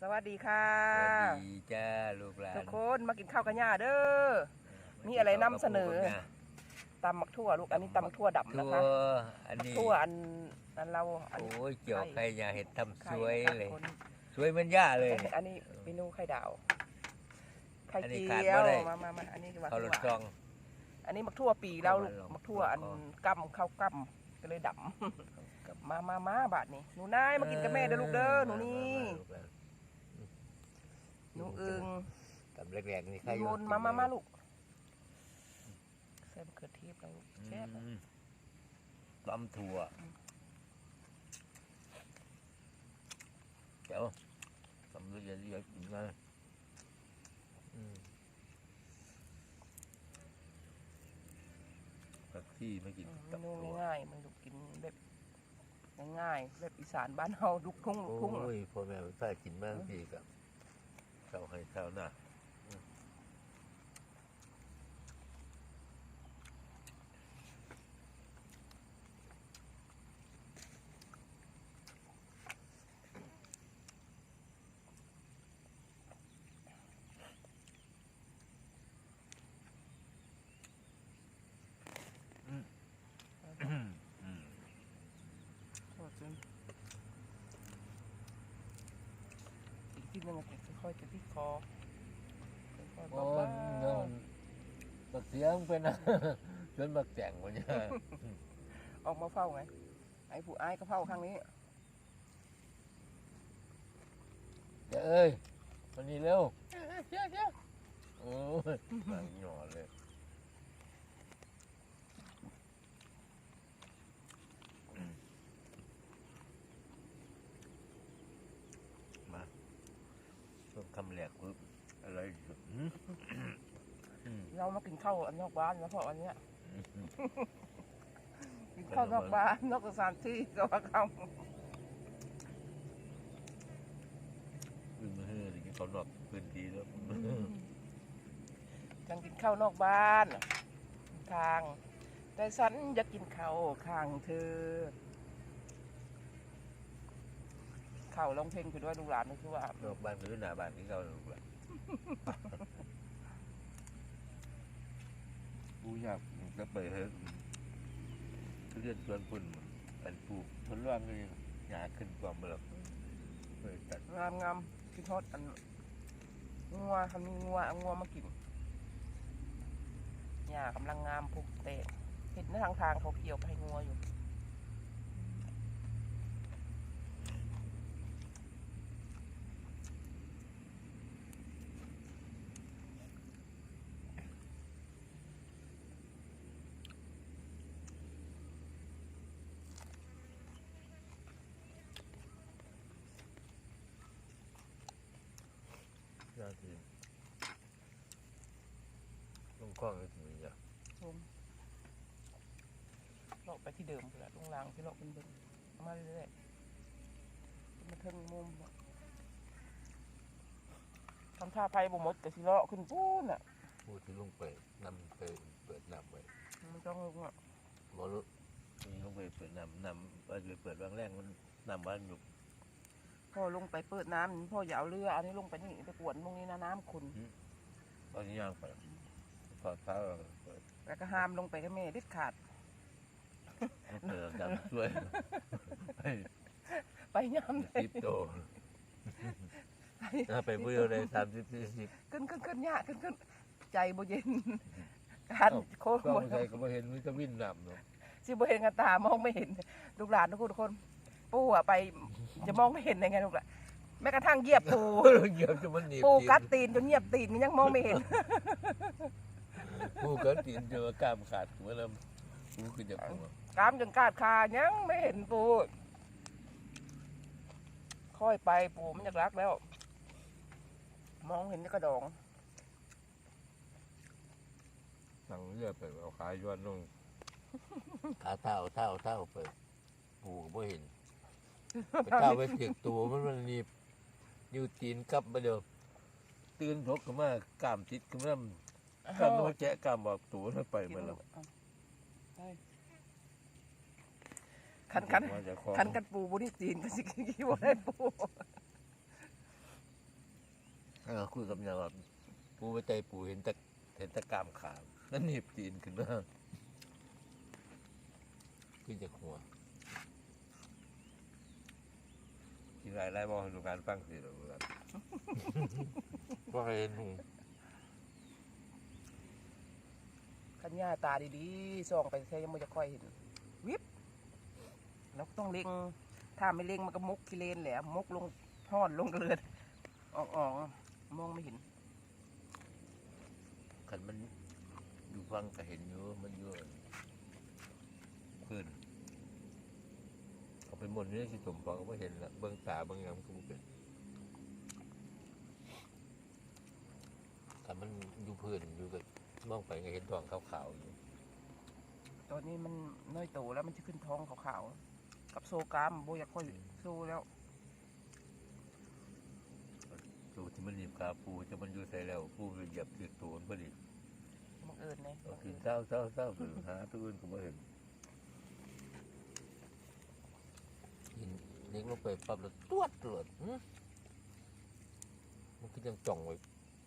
สวัสดีค่ะ สวัสดีจ้าลูกหลานทุกคนมากินข้าวกันย่าเด้อ มีอะไรนำเสนอ ตำมักทั่วลูก อันนี้ตำมักทั่วดำทั่นะวคะอันนี้ทั่วอันอันเราอันโอ้ยเกี่ยวไข่ยาเห็ดทำไข่สวยเลยคนสวยเหมันย่าเลย อันนี้เมนูไข่ดาว ไข่อันนี้เจีขาดยบ่วได้ มามามาอันนี้ว่าเขารถซอง อันนี้มักทั่วปีเราลูกเอามาลองมักทั่วอันลองกำข้าวกำก็เลยดำ มามามาบาดนี้หนูนายมากินกับแม่เด้อลูกเด้อหนูนี่ลูกหลานห นูอึงตำแรกๆนี่ใครมนต์มามามาลูกใส่มะเขือเทศเราลูกแซ่บอืมตำถั่วเดี๋ยวตำละเอียดเยอะกินนะอืมผักที่ไม่กินเมกับนูถั่วง่ายๆมันลูกกินแบบง่ายๆแบบอีสานบ้านเฮาลูกทุ่งลูกทุ่งโอ้ยพ่อแม่ถ้ากินมากทีกับเช้าให้เช้าหน้า กทีหนึงอะค่อยๆจะที่คอค่อยๆโอ้เบายเงินบักเสียงเป็นนะจนบักแจงวะเนี่ยๆออกมาเฝ้าไง ไอ้ผู้อ้ายก็เฝ้าข้างนี้ เดี๋ยวเอ้ยวันนี้เร็วเดี๋ยวเดี๋ยวโอ้ยหนังหย่อเลยมาต้มคำแหลกปึ๊บอะไรอยู่หืมอืม เรามากินข้าวอันนอกบ้านแล้วพออันเนี้ยอืมกินข้าวนอกบ้านนอกสถานที่ก็ว่าเขาอืมเฮ้ยอย่างนี้เขานอกพื้นที่แล้วจังกินข้าวนอกบ้าน ทาง แต่ฉันอยากกินข้าวข้างเธอข้าวร้องเพลงคือด้วยลูกหลานนี่คือว่านอกบ้านหรือหน้าบ้านที่เขาลูกหลาน กูอยากจะไปเฮ้ยเรียนสวนพุ่นอันปลูกผลว่างเลยหยาขึ้นกว่าเมื่อเปิดตัดงามงามกินทอดอันงัวทำมีงัวเอางัวมากินหญ้ากำลังงามผูกเตะเห็นในทางทางเขาเกี่ยวไปให้งัวอยู่ คล้องก็ถึงอย่างชมเลาะไปที่เดิมเลยลงรางที่เลาะเป็นเบิ้งเอามาเรื่อยๆมาเทิงมุมทำท่าไพ่บ่หมดแต่สิเลาะขึ้นปูนอะ พูดที่ลงไปนำไปเปิดน้ำไว้มันต้องลงอะบอลุนี่ลงไปเปิดน้ำน้ำว่าจะเปิดวางแรงมันน้ำบ้านอยู่พ่อลงไปเปิดน้ำพ่ออย่าเอาเรืออันนี้ลงไปนี่ไปกวนตรงนี้นะน้ำขุน ตอนนี้ย่างไป พอดเท้าเปิดแล้วก็ห้ามลงไปกับแม่เด็ดขาด เปิดดำช่วยให้ไปย้ำเลยสิบโตถ้าไปเบื่อเลยสามสิบสี่สิบขึ้นขึ้นขึ้นยากขึ้นขึ้นใจบ่เย็นการโค้งก็บ่ไม่ใช่ก็ไม่เห็นวิตามินนำเนาะสิบ่เห็นกันตามองไม่เห็นลูกหลานทุกคนทุกคนปู่อะไปจะมองไม่เห็นได้ไงลูกหลานแม้กระทั่งเหยียบปูเหยียบจะมันหนีบปูตีนกัดตีนจนเหยียบตีนมันยังมองไม่เห็น ปูกัดตีนเจอกล้ามขาดเมื่อแล้วปูคือจะปูกามจนกาดคายังไม่เห็นปูค่อยไปปูมันจะรักแล้ว มองเห็นแต่กระดองสั่งเลือดไปเอาขายย้อนลงขาเท้าเท้าเท้าไปปูก็ไม่เห็นไปเท้าไปเถียกตัวมันมันหนีบนิ้วตีนกลับมาเดียวตื่นทกขึ้นมากล้ามติดขึ้นมา กล้ามมันแจะกล้ามบอกตัวนั่นไปหมาแล้วคันคันว่าจะคอคันกันปูบุนี่ตีนกันสิกี่วันได้ปูกับอย่างว่าปูไปใจปูเห็นแตะเห็นแตะกรามขามนั่นหนีบตีนขึ้นมาขึ้นจากหัวกินไรไรบอกให้ดูการฟังสิดูกันว่าเห็นหู ขันย่าตาดีๆส่องไปใช่ยังไม่จะค่อยเห็น วิบเราก็ต้องเล็งถ้าไม่เล็งมันก็มุกกิเลนแหละมุกลงห่อนลงเกลือนอ่องๆมองไม่เห็นขันมันอยู่ฟังก็เห็นอยู่มันอยู่ขึ้นเอาไปหมดเนื้อสิสมปองก็ไม่เห็นละเบื้องตาเบื้องหยังก็ไม่เป็นขันมันอยู่พื้นอยู่กับ มองไปก็เห็นดวงขาวๆอยู่ตอนนี้มันน้อยโตแล้วมันจะขึ้นท้องขาวๆกับโซกรามโบอยากค่อยสู้แล้วตัวที่มันหนีบขาปูจะมันอยู่ใส่แล้วปูไปเหยียบติดตัวมันพอดีบังเอิญเลยเอากินเศร้าเศร้าเศร้าไปหาตัวอื่นก็ไม่เห็นกินเล็กลงไปปั๊บแล้วตวดตรวจหึมันก็ยังจ่องไว้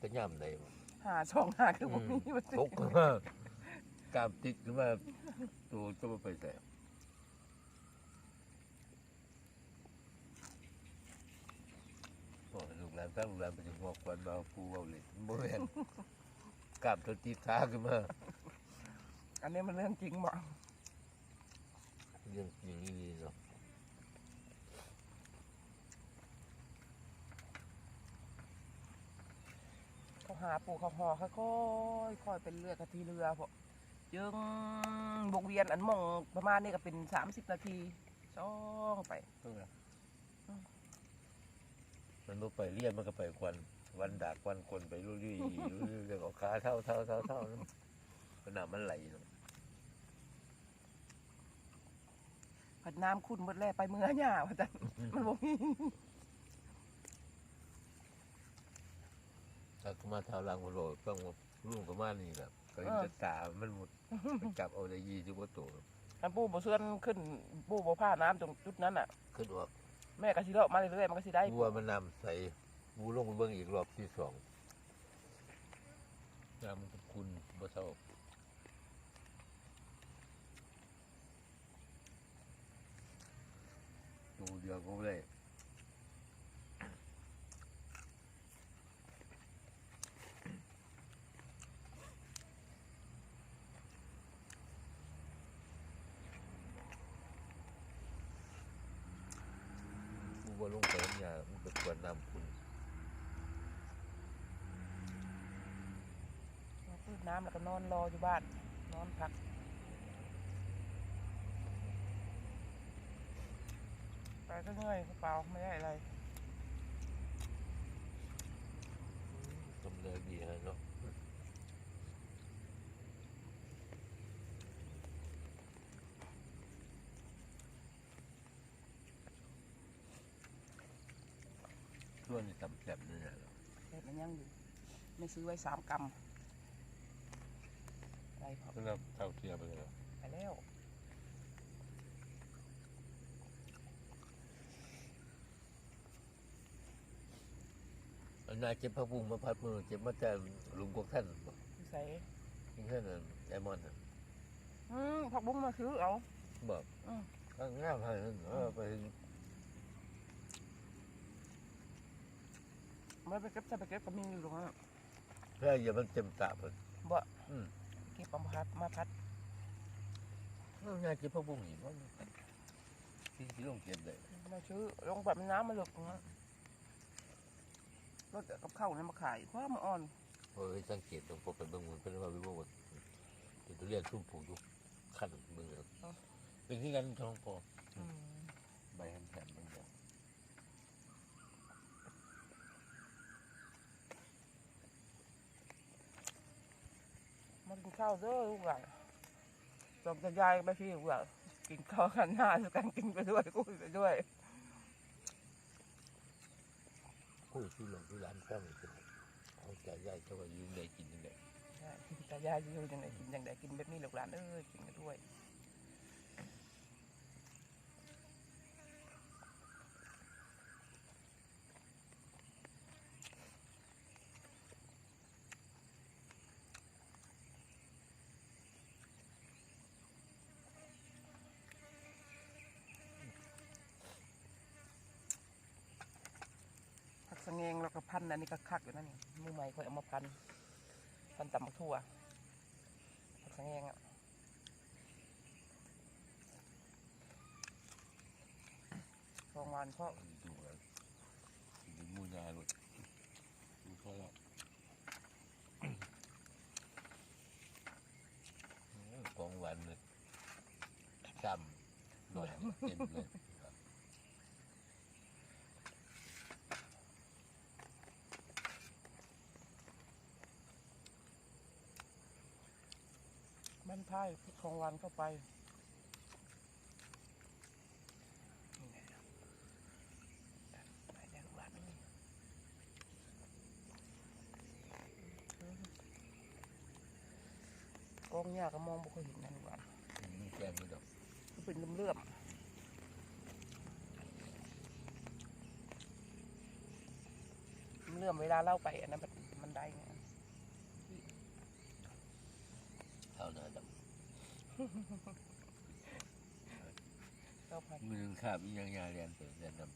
ก็ย่ำได้บ่ หาช่องหาคือพวกนี้มันตกขึ้นมากล้ามติดขึ้นมาตัวจะมาไปใส่โอ้ลูกหลานตั้งลูกหลานไปถึงหัวควันมาเอาปูเอาเลยโมเห็นกล้ามตัวติดขาขึ้นมาอันนี้มันเรื่องจริงบ่เรื่องอย่างนี้ดีเนาะ เขา หาปูเขาห่อค่อยๆค่อยเป็นเรือกับทีเรือพวกยึงวงเวียนอันมองประมาณนี้ก็เป็นสามสิบนาทีช่องไปมันบ่ไปเรียนมันก็ไปควันวันดากวันคนไปรุ่ยรุ่ยรุ่ยเรื่องของขาเท่าเท่าเท่าเท่านั้นขนาดมันไหลเนาะผัดน้ำขุ่นหมดแล้วไปเมื่อหญ้าว่าจันมันบอ ถ้าเข้ามาเท่าลังมันโรยต้องรุ่งประมาณนี้แหละก็ยังจะตามันหมดมันจับเอาได้ยี่สิบกว่าตัวอันปูบ่เสื่อนขึ้นปูบ่ผ้าน้ำตรงจุดนั้นอะ ขึ้นออกแม่ก็สิเลาะมาเรื่อยๆมันก็สิได้บัวมันนำใส่บูลงไปเบิ่งอีกรอบที่สองน้ำมันก็คุณบ่เท่าดูเดียวก็ไม่ได้ กู ว่าลงไปน้ำยามันเป็นกวนน้ำคุณพืดน้ำแล้วก็นอนรออยู่บ้าน นอนพัก ไปก็เหนื่อยกระเป๋าไม่ได้อะไรทำเลยดีฮะเนาะ ช่วงนี้ทำแซ่บนี่แหละแต่มันยังอยู่ ไม่ซื้อไว้สามกรัมอะไรพอเรื่องเท่าเทียมไปเลยไปแล้วอันนายเจ็บพระพุงมาพัดมือเจ็บมาแต่ลุงกวกท่านบอกที่ใส่ยิ่งท่านน่ะไอมอนน่ะอืมผักบุ้งมาซื้อเอาบอกอืมข้างหน้าพันนั่นเออไป ไม่ไปเก็บใส่ไปเก็บก็มีอยู่ตรงนั้นเพื่ออย่ามันเจ็มตาเพิ่น บ่อืม เก็บเอามาพัดมาพัดเอานายเจ็บพระพุงอีกว่าที่ที่ลงเจ็บเลยมาซื้อลงแบบน้ำมาหลกตรงนั้นรถกับข้าวนี่มาขายเพราะมันอ่อนเออสังเกตตรงพอไปเบิ่งมันเป็นว่าวิวว่าเป็นทุเรียนชุ่มผูกอยู่ขั้นเบิ่งแล้วเป็นที่กันท้องพออืม ใบแหมๆบางอย่างมากิน ข้าวเด้อลูกหลานจอมจะยายไปพี่ลูกหลานกินข้าวกันหน้าสุกันกินไปด้วยคุยไปด้วยคุยที่หลงที่ร้านแป้งนี่เป็นเอาใจใหญ่เท่ากับยืนได้กินยังไงแต่ยายอยู่ยังไงกินยังไงกินแบบนี้ลูกหลานเอ้ยกินกันด้วย แล้วก็ พันอันนี้ก็คักอยู่นั่นนี่มือใหม่ค่อยเอามาพันพันตำมะทั่วผักสะแงงอะสองวันเพราะดูกันดูมูนาหลุดดูเขาแล้วของหวานเลยซ้ำหน่อยเต็มเลย บ้านไพ่พริกของวันเข้าไปนี่ไงไปแดงหวานนี่กล้องยากก็มองไม่ค่อยเห็นนั่นหวานมีแกงไม่ดอกมันเป็นเลื่อมๆเลื่อมเวลาเล่าไปอันนั้นมันมันได้ไง เท่านั้นดอก เก้าพัน มือหนึงขาบอีหยังยาเรียนเปิดเรียนน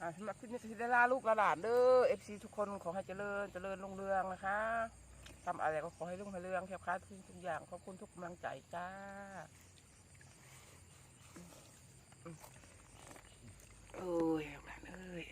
อ่าสำหรับคลิปนี้ที่ได้ลาลูกลาหลานเด้อเอฟซีทุกคนขอให้เจริญเจริญรุ่งเรืองนะคะทำอะไรก็ขอให้รุ่งให้เรืองแคบคลาดทุกทุกอย่างขอบคุณทุกกำลังใจจ้าโอ้ยหลานเอ้ย